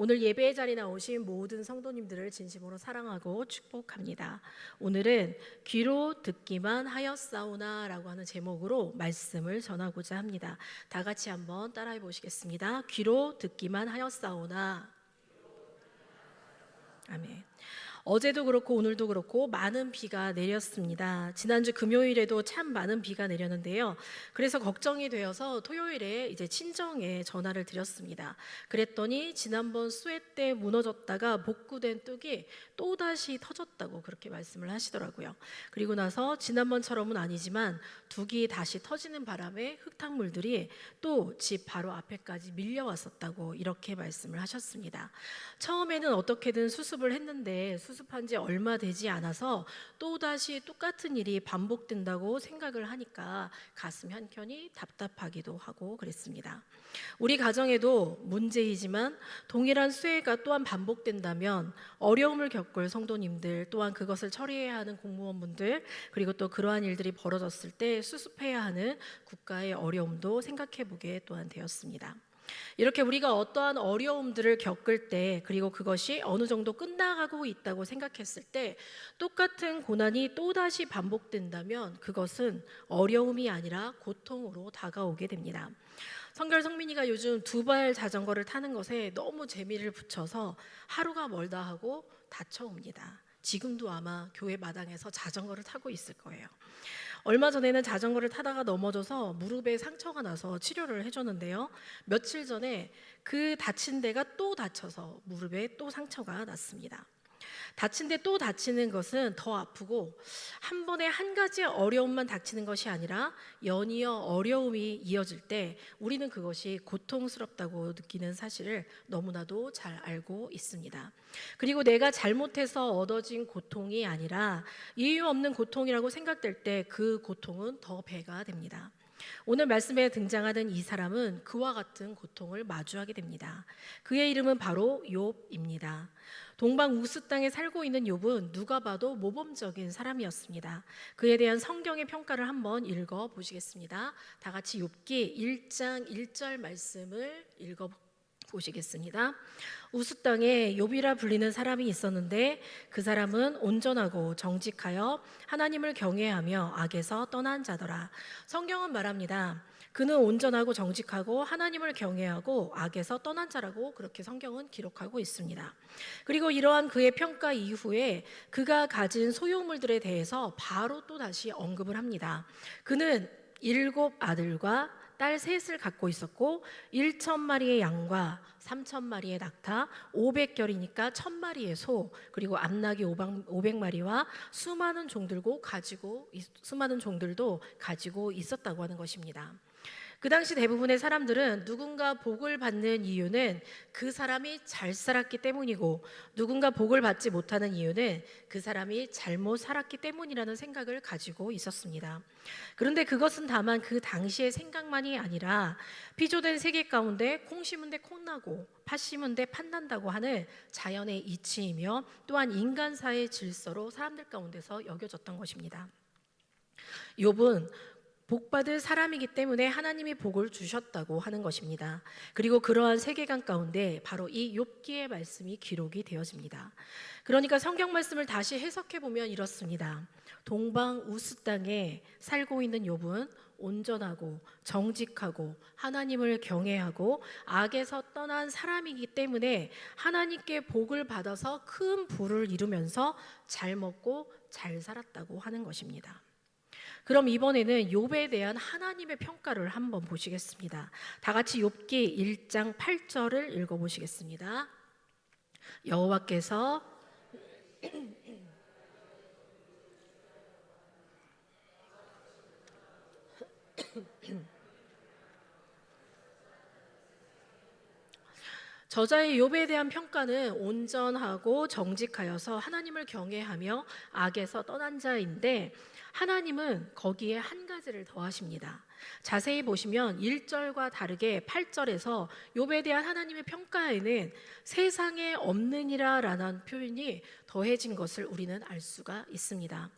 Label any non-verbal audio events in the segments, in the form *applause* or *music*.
오늘 예배의 자리에 나오신 모든 성도님들을 진심으로 사랑하고 축복합니다. 오늘은 귀로 듣기만 하였사오나라고 하는 제목으로 말씀을 전하고자 합니다. 다 같이 한번 따라해 보시겠습니다. 귀로 듣기만 하였사오나. 아멘. 어제도 그렇고 오늘도 그렇고 많은 비가 내렸습니다. 지난주 금요일에도 참 많은 비가 내렸는데요. 그래서 걱정이 되어서 토요일에 이제 친정에 전화를 드렸습니다. 그랬더니 지난번 수해 때 무너졌다가 복구된 뚝이 또 다시 터졌다고 그렇게 말씀을 하시더라고요. 그리고 나서 지난번처럼은 아니지만 둑이 다시 터지는 바람에 흙탕물들이 또 집 바로 앞에까지 밀려왔었다고 이렇게 말씀을 하셨습니다. 처음에는 어떻게든 수습을 했는데 수습한 지 얼마 되지 않아서 또 다시 똑같은 일이 반복된다고 생각을 하니까 가슴 한켠이 답답하기도 하고 그랬습니다. 우리 가정에도 문제이지만 동일한 수해가 또한 반복된다면 어려움을 겪을 성도님들 또한 그것을 처리해야 하는 공무원분들 그리고 또 그러한 일들이 벌어졌을 때 수습해야 하는 국가의 어려움도 생각해 보게 또한 되었습니다. 이렇게 우리가 어떠한 어려움들을 겪을 때 그리고 그것이 어느 정도 끝나가고 있다고 생각했을 때 똑같은 고난이 또다시 반복된다면 그것은 어려움이 아니라 고통으로 다가오게 됩니다. 성결 성민이가 요즘 두 발 자전거를 타는 것에 너무 재미를 붙여서 하루가 멀다 하고 다쳐옵니다. 지금도 아마 교회 마당에서 자전거를 타고 있을 거예요. 얼마 전에는 자전거를 타다가 넘어져서 무릎에 상처가 나서 치료를 해줬는데요. 며칠 전에 그 다친 데가 또 다쳐서 무릎에 또 상처가 났습니다. 다친 데 또 다치는 것은 더 아프고 한 번에 한 가지 어려움만 닥치는 것이 아니라 연이어 어려움이 이어질 때 우리는 그것이 고통스럽다고 느끼는 사실을 너무나도 잘 알고 있습니다. 그리고 내가 잘못해서 얻어진 고통이 아니라 이유 없는 고통이라고 생각될 때 그 고통은 더 배가 됩니다. 오늘 말씀에 등장하는 이 사람은 그와 같은 고통을 마주하게 됩니다. 그의 이름은 바로 욥입니다. 동방 우스 땅에 살고 있는 욥은 누가 봐도 모범적인 사람이었습니다. 그에 대한 성경의 평가를 한번 읽어 보시겠습니다. 다 같이 욥기 1장 1절 말씀을 읽어 보시겠습니다. 우스 땅에 욥이라 불리는 사람이 있었는데 그 사람은 온전하고 정직하여 하나님을 경외하며 악에서 떠난 자더라. 성경은 말합니다. 그는 온전하고 정직하고 하나님을 경외하고 악에서 떠난 자라고 그렇게 성경은 기록하고 있습니다. 그리고 이러한 그의 평가 이후에 그가 가진 소유물들에 대해서 바로 또 다시 언급을 합니다. 그는 일곱 아들과 딸 셋을 갖고 있었고 1천 마리의 양과 3천 마리의 낙타, 500결이니까 1000마리의 소, 그리고 암나귀 500마리와 수많은 종들고 가지고 수많은 종들도 가지고 있었다고 하는 것입니다. 그 당시 대부분의 사람들은 누군가 복을 받는 이유는 그 사람이 잘 살았기 때문이고 누군가 복을 받지 못하는 이유는 그 사람이 잘못 살았기 때문이라는 생각을 가지고 있었습니다. 그런데 그것은 다만 그 당시의 생각만이 아니라 피조된 세계 가운데 콩 심은 데 콩나고 팥 심은 데 판난다고 하는 자연의 이치이며 또한 인간사의 질서로 사람들 가운데서 여겨졌던 것입니다. 욥은 복받을 사람이기 때문에 하나님이 복을 주셨다고 하는 것입니다. 그리고 그러한 세계관 가운데 바로 이 욥기의 말씀이 기록이 되어집니다. 그러니까 성경 말씀을 다시 해석해 보면 이렇습니다. 동방 우스 땅에 살고 있는 욥은 온전하고 정직하고 하나님을 경외하고 악에서 떠난 사람이기 때문에 하나님께 복을 받아서 큰 부를 이루면서 잘 먹고 잘 살았다고 하는 것입니다. 그럼 이번에는 욥에 대한 하나님의 평가를 한번 보시겠습니다. 다 같이 욥기 1장 8절을 읽어 보시겠습니다. 여호와께서 *clears throat* 저자의 욥에 대한 평가는 온전하고 정직하여서 하나님을 경외하며 악에서 떠난 자인데 하나님은 거기에 한 가지를 더하십니다. 자세히 보시면 1절과 다르게 8절에서 욥에 대한 하나님의 평가에는 세상에 없느니라라는 표현이 더해진 것을 우리는 알 수가 있습니다.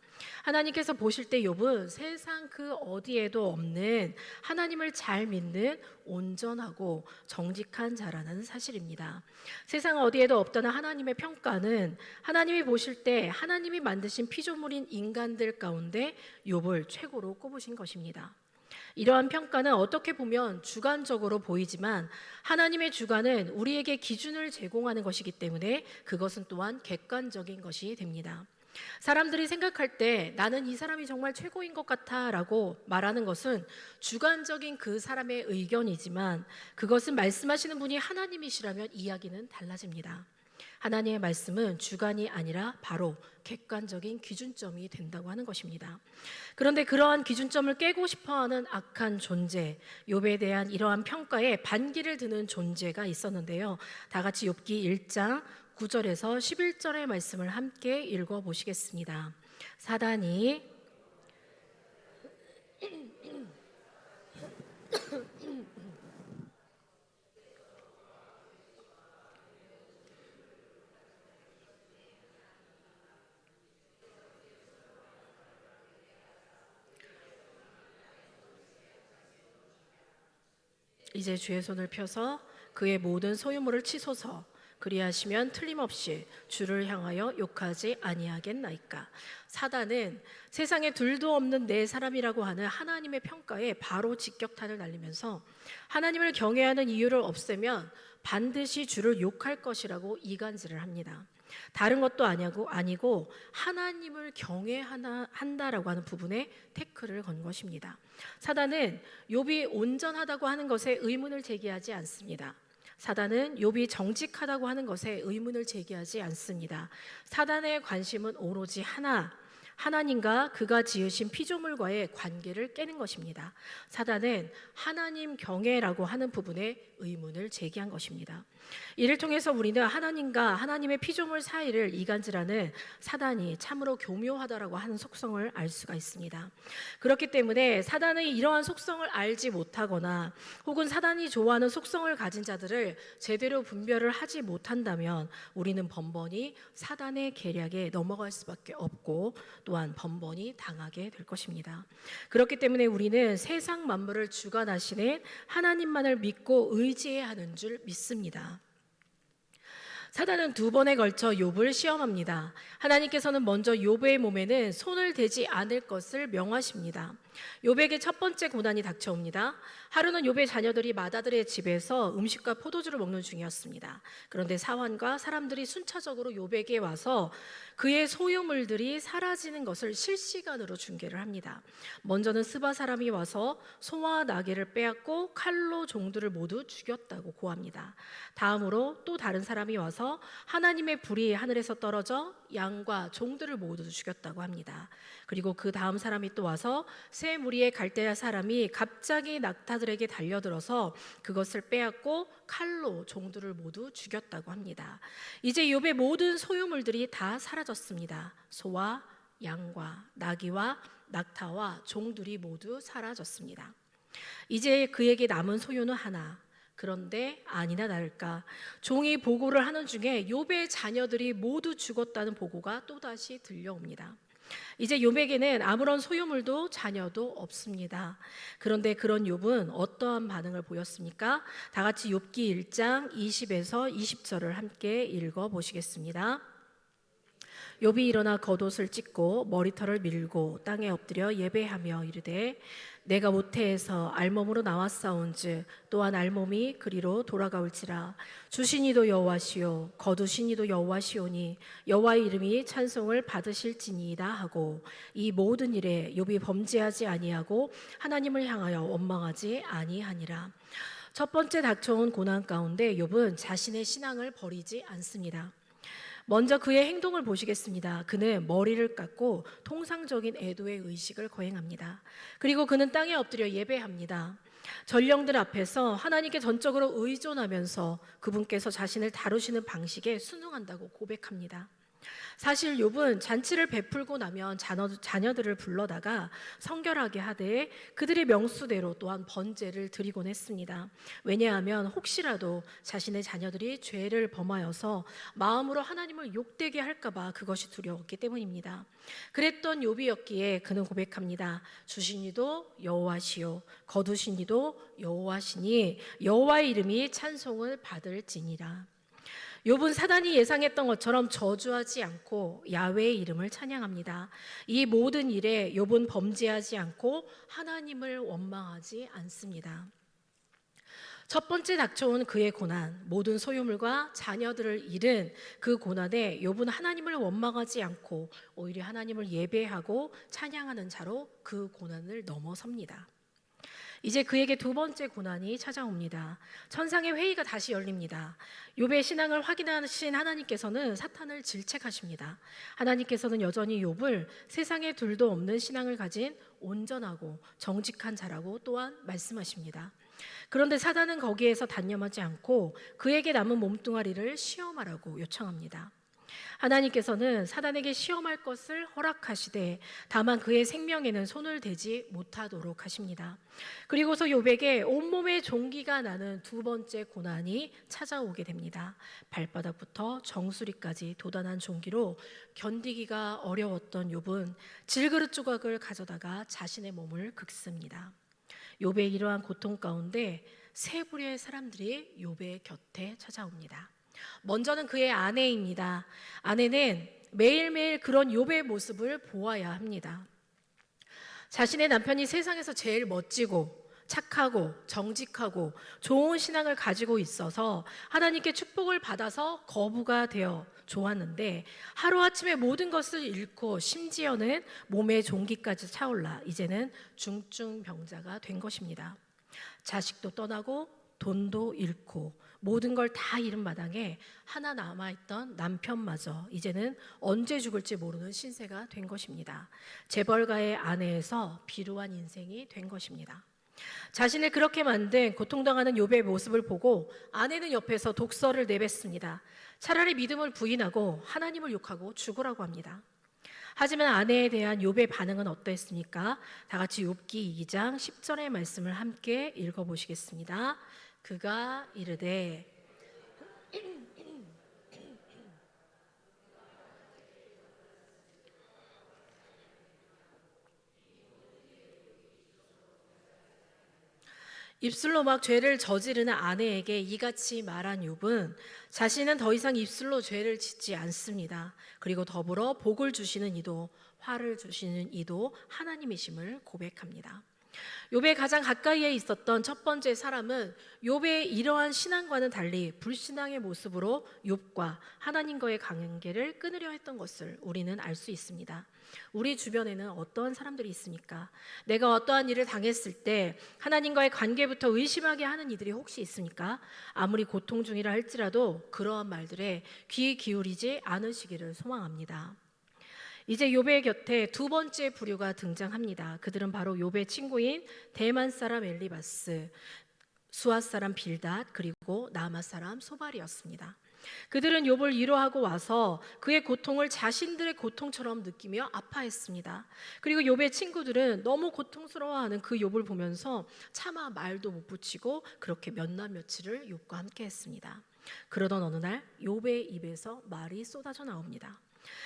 하나님께서 보실 때 욥은 세상 그 어디에도 없는 하나님을 잘 믿는 온전하고 정직한 자라는 사실입니다. 세상 어디에도 없다는 하나님의 평가는 하나님이 보실 때 하나님이 만드신 피조물인 인간들 가운데 욥을 최고로 꼽으신 것입니다. 이러한 평가는 어떻게 보면 주관적으로 보이지만 하나님의 주관은 우리에게 기준을 제공하는 것이기 때문에 그것은 또한 객관적인 것이 됩니다. 사람들이 생각할 때 나는 이 사람이 정말 최고인 것 같아 라고 말하는 것은 주관적인 그 사람의 의견이지만 그것은 말씀하시는 분이 하나님이시라면 이야기는 달라집니다. 하나님의 말씀은 주관이 아니라 바로 객관적인 기준점이 된다고 하는 것입니다. 그런데 그러한 기준점을 깨고 싶어하는 악한 존재, 욥에 대한 이러한 평가에 반기를 드는 존재가 있었는데요. 다 같이 욥기 1장 9절에서 11절의 말씀을 함께 읽어 보시겠습니다. 사단이 이제 주의 손을 펴서 그의 모든 소유물을 치소서 그리하시면 틀림없이 주를 향하여 욕하지 아니하겠나이까 사단은 세상에 둘도 없는 내 사람이라고 하는 하나님의 평가에 바로 직격탄을 날리면서 하나님을 경외하는 이유를 없애면 반드시 주를 욕할 것이라고 이간질을 합니다. 다른 것도 아니고 아니고 하나님을 경외하나 한다라고 하는 부분에 태클을 건 것입니다. 사단은 욥이 온전하다고 하는 것에 의문을 제기하지 않습니다. 사단은 욥이 정직하다고 하는 것에 의문을 제기하지 않습니다. 사단의 관심은 오로지 하나 하나님과 그가 지으신 피조물과의 관계를 깨는 것입니다. 사단은 하나님 경외라고 하는 부분에 의문을 제기한 것입니다. 이를 통해서 우리는 하나님과 하나님의 피조물 사이를 이간질하는 사단이 참으로 교묘하다라고 하는 속성을 알 수가 있습니다. 그렇기 때문에 사단의 이러한 속성을 알지 못하거나 혹은 사단이 좋아하는 속성을 가진 자들을 제대로 분별을 하지 못한다면 우리는 번번이 사단의 계략에 넘어갈 수밖에 없고 또한 번번이 당하게 될 것입니다. 그렇기 때문에 우리는 세상 만물을 주관하시는 하나님만을 믿고 의 지해야 하는 줄 믿습니다. 사단은 두 번에 걸쳐 욥을 시험합니다. 하나님께서는 먼저 욥의 몸에는 손을 대지 않을 것을 명하십니다. 욥에게 첫 번째 고난이 닥쳐옵니다. 하루는 욥의 자녀들이 마다들의 집에서 음식과 포도주를 먹는 중이었습니다. 그런데 사환과 사람들이 순차적으로 욥에게 와서 그의 소유물들이 사라지는 것을 실시간으로 중계를 합니다. 먼저는 스바 사람이 와서 소와 나귀를 빼앗고 칼로 종들을 모두 죽였다고 고합니다. 다음으로 또 다른 사람이 와서 하나님의 불이 하늘에서 떨어져 양과 종들을 모두 죽였다고 합니다. 그리고 그 다음 사람이 또 와서 새 무리의 갈대아 사람이 갑자기 낙타들에게 달려들어서 그것을 빼앗고 칼로 종들을 모두 죽였다고 합니다. 이제 욥의 모든 소유물들이 다 사라졌습니다. 소와 양과 나귀와 낙타와 종들이 모두 사라졌습니다. 이제 그에게 남은 소유는 하나. 그런데 아니나 다를까 종이 보고를 하는 중에 욥의 자녀들이 모두 죽었다는 보고가 또다시 들려옵니다. 이제 욥에게는 아무런 소유물도 자녀도 없습니다. 그런데 그런 욥은 어떠한 반응을 보였습니까? 다 같이 욥기 1장 20에서 20절을 함께 읽어 보시겠습니다. 욥이 일어나 겉옷을 찢고 머리털을 밀고 땅에 엎드려 예배하며 이르되 내가 모태에서 알몸으로 나왔사온즉 또한 알몸이 그리로 돌아가올지라 주신이도 여호와시요 거두신이도 여호와시오니 여호와의 이름이 찬송을 받으실지니이다 하고 이 모든 일에 욥이 범죄하지 아니하고 하나님을 향하여 원망하지 아니하니라 첫 번째 닥쳐온 고난 가운데 욥은 자신의 신앙을 버리지 않습니다. 먼저 그의 행동을 보시겠습니다. 그는 머리를 깎고 통상적인 애도의 의식을 거행합니다. 그리고 그는 땅에 엎드려 예배합니다. 전령들 앞에서 하나님께 전적으로 의존하면서 그분께서 자신을 다루시는 방식에 순응한다고 고백합니다. 사실 욥은 잔치를 베풀고 나면 자녀, 자녀 들을 불러다가 성결하게 하되 그들의 명수대로 또한 번제를 드리곤 했습니다. 왜냐하면 혹시라도 자신의 자녀들이 죄를 범하여서 마음으로 하나님을 욕되게 할까봐 그것이 두려웠기 때문입니다. 그랬던 욥이었기에 그는 고백합니다. 주신 이도 여호와시요 거두신 이도 여호와시니 여호와의 이름이 찬송을 받을지니라. 욥은 사단이 예상했던 것처럼 저주하지 않고 야훼의 이름을 찬양합니다. 이 모든 일에 욥은 범죄하지 않고 하나님을 원망하지 않습니다. 첫 번째 닥쳐온 그의 고난, 모든 소유물과 자녀들을 잃은 그 고난에 욥은 하나님을 원망하지 않고 오히려 하나님을 예배하고 찬양하는 자로 그 고난을 넘어섭니다. 이제 그에게 두 번째 고난이 찾아옵니다. 천상의 회의가 다시 열립니다. 욥의 신앙을 확인하신 하나님께서는 사탄을 질책하십니다. 하나님께서는 여전히 욥을 세상에 둘도 없는 신앙을 가진 온전하고 정직한 자라고 또한 말씀하십니다. 그런데 사단은 거기에서 단념하지 않고 그에게 남은 몸뚱아리를 시험하라고 요청합니다. 하나님께서는 사단에게 시험할 것을 허락하시되 다만 그의 생명에는 손을 대지 못하도록 하십니다. 그리고서 욥에게 온몸에 종기가 나는 두 번째 고난이 찾아오게 됩니다. 발바닥부터 정수리까지 도단한 종기로 견디기가 어려웠던 욥은 질그릇 조각을 가져다가 자신의 몸을 긁습니다. 욥의 이러한 고통 가운데 세 부류의 사람들이 욥의 곁에 찾아옵니다. 먼저는 그의 아내입니다. 아내는 매일매일 그런 욥의 모습을 보아야 합니다. 자신의 남편이 세상에서 제일 멋지고 착하고 정직하고 좋은 신앙을 가지고 있어서 하나님께 축복을 받아서 거부가 되어 좋았는데 하루아침에 모든 것을 잃고 심지어는 몸의 종기까지 차올라 이제는 중증병자가 된 것입니다. 자식도 떠나고 돈도 잃고 모든 걸 다 잃은 마당에 하나 남아있던 남편마저 이제는 언제 죽을지 모르는 신세가 된 것입니다. 재벌가의 아내에서 비루한 인생이 된 것입니다. 자신을 그렇게 만든 고통당하는 욥의 모습을 보고 아내는 옆에서 독서를 내뱉습니다. 차라리 믿음을 부인하고 하나님을 욕하고 죽으라고 합니다. 하지만 아내에 대한 욥의 반응은 어떠했습니까? 다 같이 욥기 2장 10절의 말씀을 함께 읽어 보시겠습니다. 그가 이르되 입술로 막 죄를 저지르는 아내에게 이같이 말한 욥은 자신은 더 이상 입술로 죄를 짓지 않습니다. 그리고 더불어 복을 주시는 이도 화를 주시는 이도 하나님이심을 고백합니다. 욥의 가장 가까이에 있었던 첫 번째 사람은 욥의 이러한 신앙과는 달리 불신앙의 모습으로 욥과 하나님과의 관계를 끊으려 했던 것을 우리는 알 수 있습니다. 우리 주변에는 어떠한 사람들이 있습니까? 내가 어떠한 일을 당했을 때 하나님과의 관계부터 의심하게 하는 이들이 혹시 있습니까? 아무리 고통 중이라 할지라도 그러한 말들에 귀 기울이지 않으시기를 소망합니다. 이제 욥의 곁에 두 번째 부류가 등장합니다. 그들은 바로 욥의 친구인 대만 사람 엘리바스, 수아 사람 빌닷 그리고 나마 사람 소발이었습니다. 그들은 욥을 위로하고 와서 그의 고통을 자신들의 고통처럼 느끼며 아파했습니다. 그리고 욥의 친구들은 너무 고통스러워하는 그 욥을 보면서 차마 말도 못 붙이고 그렇게 몇 날 며칠을 욥과 함께 했습니다. 그러던 어느 날 욥의 입에서 말이 쏟아져 나옵니다.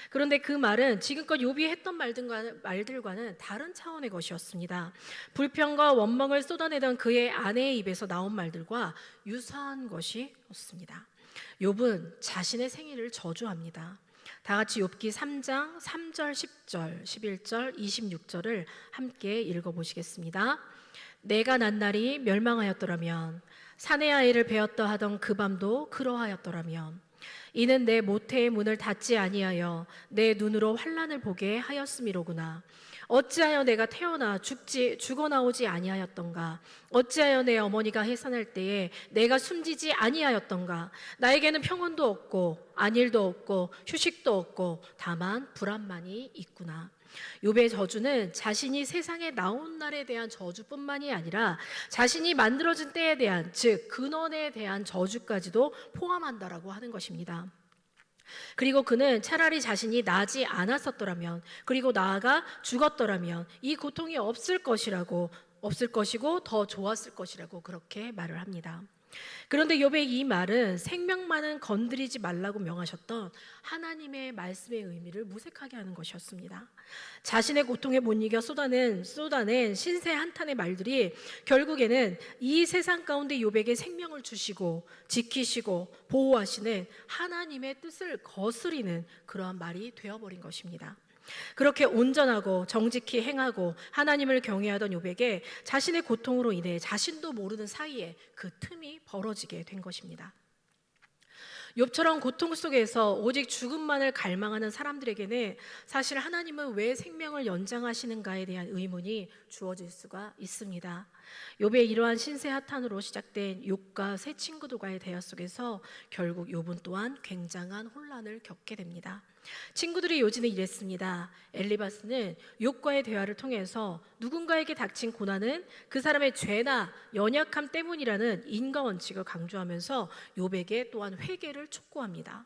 그런데 그 말은 지금껏 욥이 했던 말들과는, 말들과는 다른 차원의 것이었습니다. 불평과 원망을 쏟아내던 그의 아내의 입에서 나온 말들과 유사한 것이었습니다. 욥은 자신의 생일을 저주합니다. 다 같이 욥기 3장 3절, 10절, 11절, 26절을 함께 읽어 보시겠습니다. 내가 난 날이 멸망하였더라면 사내 아이를 베었다 하던 그 밤도 그러하였더라면 이는 내 모태의 문을 닫지 아니하여 내 눈으로 환란을 보게 하였음이로구나. 어찌하여 내가 태어나 죽지 죽어 나오지 아니하였던가? 어찌하여 내 어머니가 해산할 때에 내가 숨지지 아니하였던가? 나에게는 평온도 없고 안일도 없고 휴식도 없고 다만 불안만이 있구나. 욥의 저주는 자신이 세상에 나온 날에 대한 저주뿐만이 아니라 자신이 만들어진 때에 대한 즉 근원에 대한 저주까지도 포함한다라고 하는 것입니다. 그리고 그는 차라리 자신이 나지 않았었더라면 그리고 나아가 죽었더라면 이 고통이 없을 것이라고 없을 것이고 더 좋았을 것이라고 그렇게 말을 합니다. 그런데 욥의 이 말은 생명만은 건드리지 말라고 명하셨던 하나님의 말씀의 의미를 무색하게 하는 것이었습니다. 자신의 고통에 못 이겨 쏟아낸 쏟아낸 신세 한탄의 말들이 결국에는 이 세상 가운데 욥에게 생명을 주시고 지키시고 보호하시는 하나님의 뜻을 거스리는 그러한 말이 되어버린 것입니다. 그렇게 온전하고 정직히 행하고 하나님을 경외하던 욥에게 자신의 고통으로 인해 자신도 모르는 사이에 그 틈이 벌어지게 된 것입니다. 욥처럼 고통 속에서 오직 죽음만을 갈망하는 사람들에게는 사실 하나님은 왜 생명을 연장하시는가에 대한 의문이 주어질 수가 있습니다. 욥의 이러한 신세 하탄으로 시작된 욥과 세 친구들과의 대화 속에서 결국 욥은 또한 굉장한 혼란을 겪게 됩니다. 친구들이 요즘에 이랬습니다. 엘리바스는 욥과의 대화를 통해서 누군가에게 닥친 고난은 그 사람의 죄나 연약함 때문이라는 인과 원칙을 강조하면서 욥에게 또한 회개를 촉구합니다.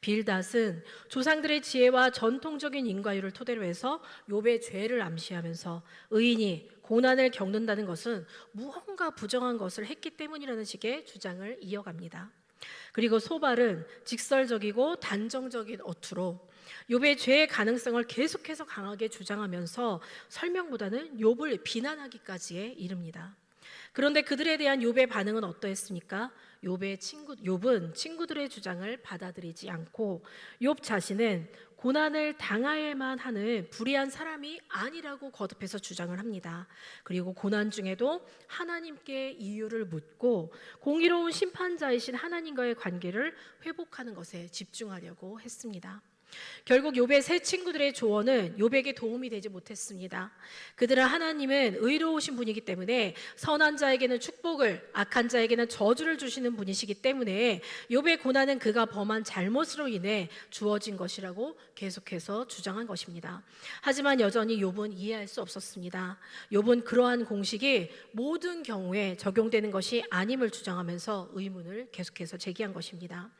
빌닷은 조상들의 지혜와 전통적인 인과율을 토대로 해서 욥의 죄를 암시하면서 의인이 고난을 겪는다는 것은 무언가 부정한 것을 했기 때문이라는 식의 주장을 이어갑니다. 그리고 소발은 직설적이고 단정적인 어투로 욥의 죄의 가능성을 계속해서 강하게 주장하면서 설명보다는 욥을 비난하기까지에 이릅니다. 그런데 그들에 대한 욥의 반응은 어떠했습니까? 욥의 친구 욥은 친구들의 주장을 받아들이지 않고 욥 자신은 고난을 당하야만 하는 불의한 사람이 아니라고 거듭해서 주장을 합니다. 그리고 고난 중에도 하나님께 이유를 묻고 공의로운 심판자이신 하나님과의 관계를 회복하는 것에 집중하려고 했습니다. 결국 욥의 세 친구들의 조언은 욥에게 도움이 되지 못했습니다. 그들은 하나님은 의로우신 분이기 때문에 선한 자에게는 축복을 악한 자에게는 저주를 주시는 분이시기 때문에 욥의 고난은 그가 범한 잘못으로 인해 주어진 것이라고 계속해서 주장한 것입니다. 하지만 여전히 욥은 이해할 수 없었습니다. 욥은 그러한 공식이 모든 경우에 적용되는 것이 아님을 주장하면서 의문을 계속해서 제기한 것입니다.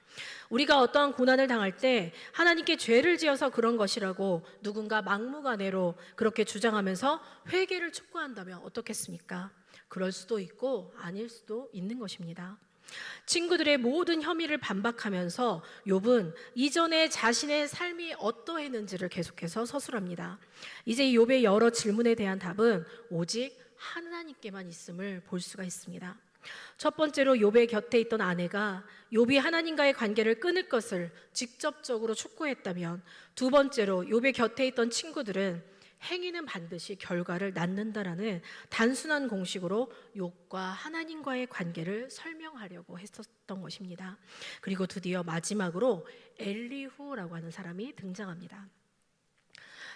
우리가 어떠한 고난을 당할 때 하나님께 죄를 지어서 그런 것이라고 누군가 막무가내로 그렇게 주장하면서 회개를 촉구한다면 어떻겠습니까? 그럴 수도 있고 아닐 수도 있는 것입니다. 친구들의 모든 혐의를 반박하면서 욥은 이전에 자신의 삶이 어떠했는지를 계속해서 서술합니다. 이제 욥의 여러 질문에 대한 답은 오직 하나님께만 있음을 볼 수가 있습니다. 첫 번째로 욥의 곁에 있던 아내가 욥이 하나님과의 관계를 끊을 것을 직접적으로 촉구했다면 두 번째로 욥의 곁에 있던 친구들은 행위는 반드시 결과를 낳는다라는 단순한 공식으로 욥과 하나님과의 관계를 설명하려고 했었던 것입니다. 그리고 드디어 마지막으로 엘리후라고 하는 사람이 등장합니다.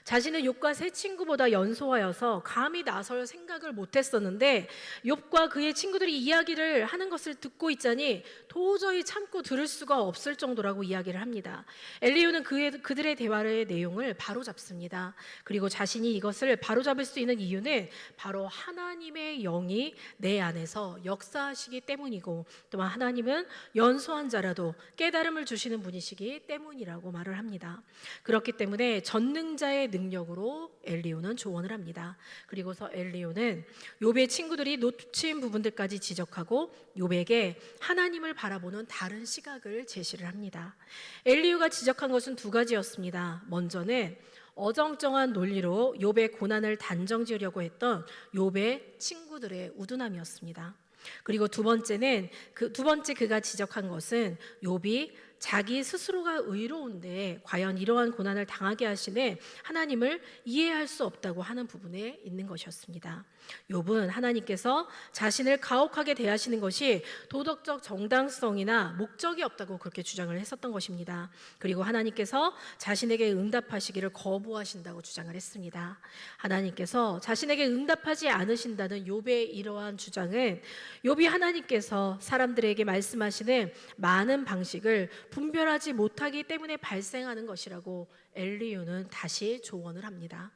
자신은 욥과 세 친구보다 연소하여서 감히 나설 생각을 못했었는데 욥과 그의 친구들이 이야기를 하는 것을 듣고 있자니 도저히 참고 들을 수가 없을 정도라고 이야기를 합니다. 엘리우는 그의, 그들의 대화의 내용을 바로 잡습니다. 그리고 자신이 이것을 바로 잡을 수 있는 이유는 바로 하나님의 영이 내 안에서 역사하시기 때문이고 또한 하나님은 연소한 자라도 깨달음을 주시는 분이시기 때문이라고 말을 합니다. 그렇기 때문에 전능자의 능력으로 엘리오는 조언을 합니다. 그리고서 엘리오는 욥의 친구들이 놓친 부분들까지 지적하고 욥에게 하나님을 바라보는 다른 시각을 제시를 합니다. 엘리오가 지적한 것은 두 가지였습니다. 먼저는 어정쩡한 논리로 욥의 고난을 단정지으려고 했던 욥의 친구들의 우둔함이었습니다. 그리고 두 번째는 그 두 번째 그가 지적한 것은 욥이 자기 스스로가 의로운데 과연 이러한 고난을 당하게 하시는 하나님을 이해할 수 없다고 하는 부분에 있는 것이었습니다. 욥은 하나님께서 자신을 가혹하게 대하시는 것이 도덕적 정당성이나 목적이 없다고 그렇게 주장을 했었던 것입니다. 그리고 하나님께서 자신에게 응답하시기를 거부하신다고 주장을 했습니다. 하나님께서 자신에게 응답하지 않으신다는 욥의 이러한 주장은 욥이 하나님께서 사람들에게 말씀하시는 많은 방식을 분별하지 못하기 때문에 발생하는 것이라고 엘리유는 다시 조언을 합니다.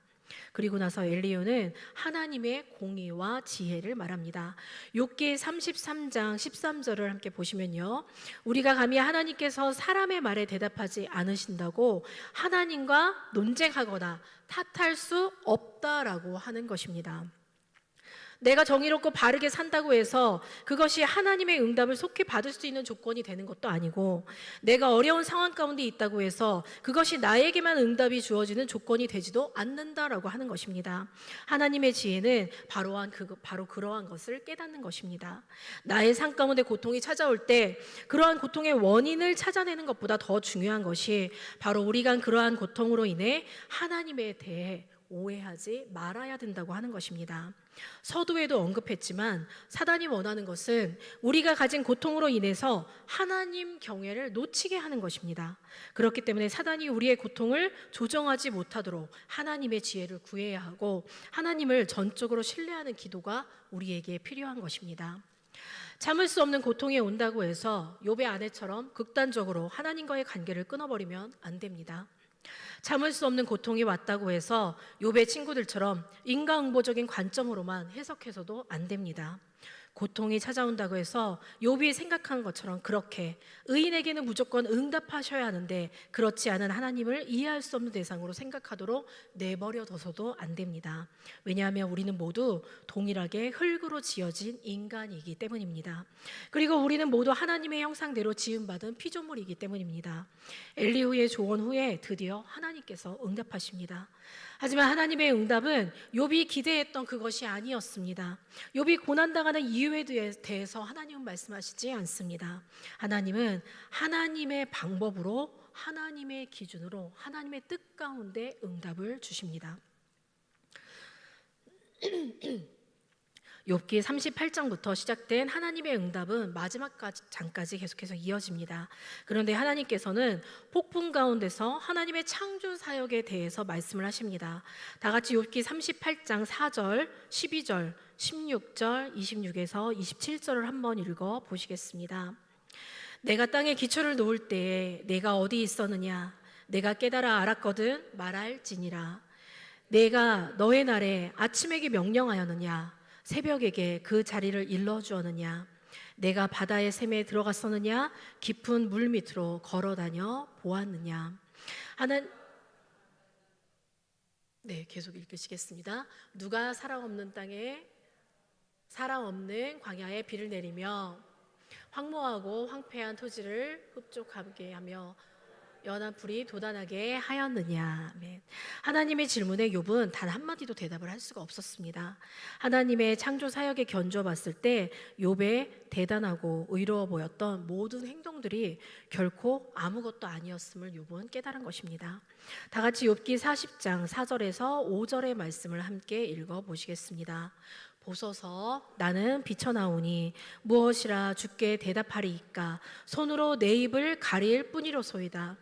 그리고 나서 엘리후는 하나님의 공의와 지혜를 말합니다. 욥기 33장 13절을 함께 보시면요. 우리가 감히 하나님께서 사람의 말에 대답하지 않으신다고 하나님과 논쟁하거나 탓할 수 없다라고 하는 것입니다. 내가 정의롭고 바르게 산다고 해서 그것이 하나님의 응답을 속히 받을 수 있는 조건이 되는 것도 아니고 내가 어려운 상황 가운데 있다고 해서 그것이 나에게만 응답이 주어지는 조건이 되지도 않는다라고 하는 것입니다. 하나님의 지혜는 바로 한 그, 바로 그러한 것을 깨닫는 것입니다. 나의 삶 가운데 고통이 찾아올 때 그러한 고통의 원인을 찾아내는 것보다 더 중요한 것이 바로 우리가 그러한 고통으로 인해 하나님에 대해 오해하지 말아야 된다고 하는 것입니다. 서두에도 언급했지만 사단이 원하는 것은 우리가 가진 고통으로 인해서 하나님 경외를 놓치게 하는 것입니다. 그렇기 때문에 사단이 우리의 고통을 조정하지 못하도록 하나님의 지혜를 구해야 하고 하나님을 전적으로 신뢰하는 기도가 우리에게 필요한 것입니다. 참을 수 없는 고통이 온다고 해서 욥의 아내처럼 극단적으로 하나님과의 관계를 끊어버리면 안 됩니다. 참을 수 없는 고통이 왔다고 해서 욥의 친구들처럼 인과응보적인 관점으로만 해석해서도 안 됩니다. 고통이 찾아온다고 해서 욥이 생각한 것처럼 그렇게 의인에게는 무조건 응답하셔야 하는데 그렇지 않은 하나님을 이해할 수 없는 대상으로 생각하도록 내버려 둬서도 안 됩니다. 왜냐하면 우리는 모두 동일하게 흙으로 지어진 인간이기 때문입니다. 그리고 우리는 모두 하나님의 형상대로 지음받은 피조물이기 때문입니다. 엘리후의 조언 후에 드디어 하나님께서 응답하십니다. 하지만 하나님의 응답은 욥이 기대했던 그것이 아니었습니다. 욥이 고난 당하는 이유에 대해서 하나님은 말씀하시지 않습니다. 하나님은 하나님의 방법으로 하나님의 기준으로 하나님의 뜻 가운데 응답을 주십니다. *clears throat* 욥기 38장부터 시작된 하나님의 응답은 마지막 장까지 계속해서 이어집니다. 그런데 하나님께서는 폭풍 가운데서 하나님의 창조 사역에 대해서 말씀을 하십니다. 다 같이 욥기 38장 4절, 12절, 16절, 26에서 27절을 한번 읽어 보시겠습니다. 내가 땅에 기초를 놓을 때에 내가 어디 있었느냐 내가 깨달아 알았거든 말할지니라 내가 너의 날에 아침에게 명령하였느냐 새벽에게 그 자리를 일러 주었느냐? 내가 바다의 샘에 들어갔었느냐? 깊은 물 밑으로 걸어 다녀 보았느냐? 하는 네, 계속 읽으시겠습니다. 누가 사람 없는 땅에 사람 없는 광야에 비를 내리며 황무하고 황폐한 토지를 흡족하게 하며 연한 불이 도단하게 하였느냐. 아멘. 하나님의 질문에 욥은 단 한마디도 대답을 할 수가 없었습니다. 하나님의 창조 사역에 견주어 봤을 때 욥의 대단하고 의로워 보였던 모든 행동들이 결코 아무것도 아니었음을 욥은 깨달은 것입니다. 다 같이 욥기 40장 4절에서 5절의 말씀을 함께 읽어 보시겠습니다. 보소서 나는 비쳐나오니 무엇이라 주께 대답하리이까 손으로 내 입을 가릴 뿐이로소이다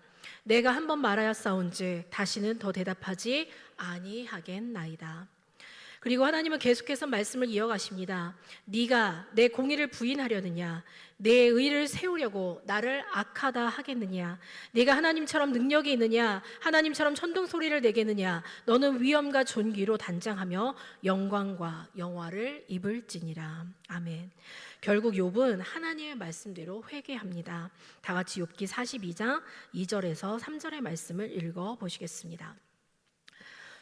내가 한 번 말하였사온즉 다시는 더 대답하지 아니하겠나이다. 그리고 하나님은 계속해서 말씀을 이어가십니다. 네가 내 공의를 부인하려느냐? 내 의를 세우려고 나를 악하다 하겠느냐? 네가 하나님처럼 능력이 있느냐? 하나님처럼 천둥 소리를 내겠느냐? 너는 위엄과 존귀로 단장하며 영광과 영화를 입을지니라. 아멘. 결국 욥은 하나님의 말씀대로 회개합니다. 다 같이 욥기 42장 2절에서 3절의 말씀을 읽어 보시겠습니다.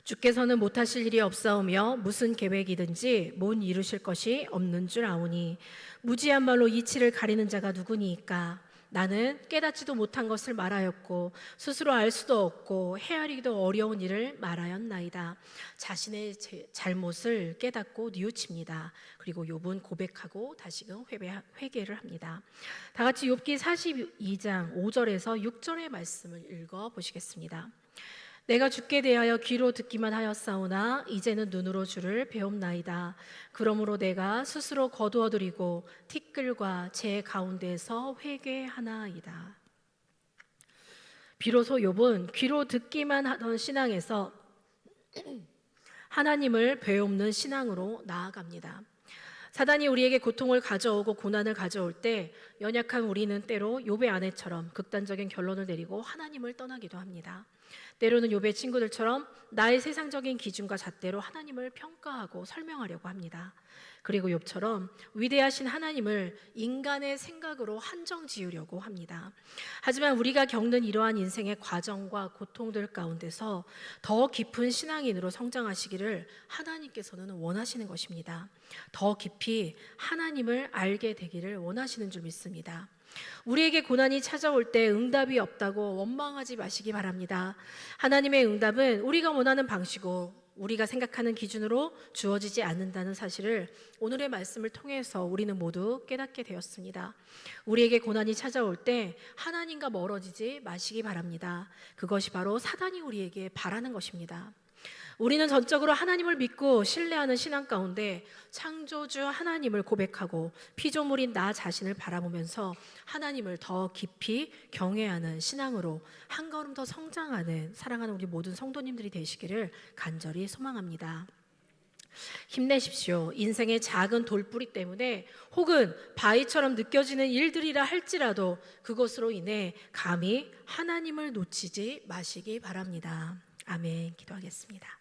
주께서는 못하실 일이 없사오며 무슨 계획이든지 못 이루실 것이 없는 줄 아오니 무지한 말로 이치를 가리는 자가 누구니까 나는 깨닫지도 못한 것을 말하였고 스스로 알 수도 없고 헤아리기도 어려운 일을 말하였나이다. 자신의 잘못을 깨닫고 뉘우칩니다. 그리고 욥은 고백하고 다시금 회개 를 합니다. 다 같이 욥기 42장 5절에서 6절의 말씀을 읽어 보시겠습니다. 내가 죽게 대하여 귀로 듣기만 하였사오나 이제는 눈으로 주를 배움나이다. 그러므로 내가 스스로 거두어드리고 티끌과 제 가운데서 회개하나이다. 비로소 욥은 귀로 듣기만 하던 신앙에서 *clears throat* 하나님을 배움는 신앙으로 나아갑니다. 사단이 우리에게 고통을 가져오고 고난을 가져올 때 연약한 우리는 때로 욥의 아내처럼 극단적인 결론을 내리고 하나님을 떠나기도 합니다. 때로는 욥의 친구들처럼 나의 세상적인 기준과 잣대로 하나님을 평가하고 설명하려고 합니다. 그리고 욥처럼 위대하신 하나님을 인간의 생각으로 한정 지으려고 합니다. 하지만 우리가 겪는 이러한 인생의 과정과 고통들 가운데서 더 깊은 신앙인으로 성장하시기를 하나님께서는 원하시는 것입니다. 더 깊이 하나님을 알게 되기를 원하시는 줄 믿습니다. 우리에게 고난이 찾아올 때 응답이 없다고 원망하지 마시기 바랍니다. 하나님의 응답은 우리가 원하는 방식으로 우리가 생각하는 기준으로 주어지지 않는다는 사실을 오늘의 말씀을 통해서 우리는 모두 깨닫게 되었습니다. 우리에게 고난이 찾아올 때 하나님과 멀어지지 마시기 바랍니다. 그것이 바로 사단이 우리에게 바라는 것입니다. 우리는 전적으로 하나님을 믿고 신뢰하는 신앙 가운데 창조주 하나님을 고백하고 피조물인 나 자신을 바라보면서 하나님을 더 깊이 경외하는 신앙으로 한 걸음 더 성장하는 사랑하는 우리 모든 성도님들이 되시기를 간절히 소망합니다. 힘내십시오. 인생의 작은 돌뿌리 때문에 혹은 바위처럼 느껴지는 일들이라 할지라도 그것으로 인해 감히 하나님을 놓치지 마시기 바랍니다. 아멘. 기도하겠습니다.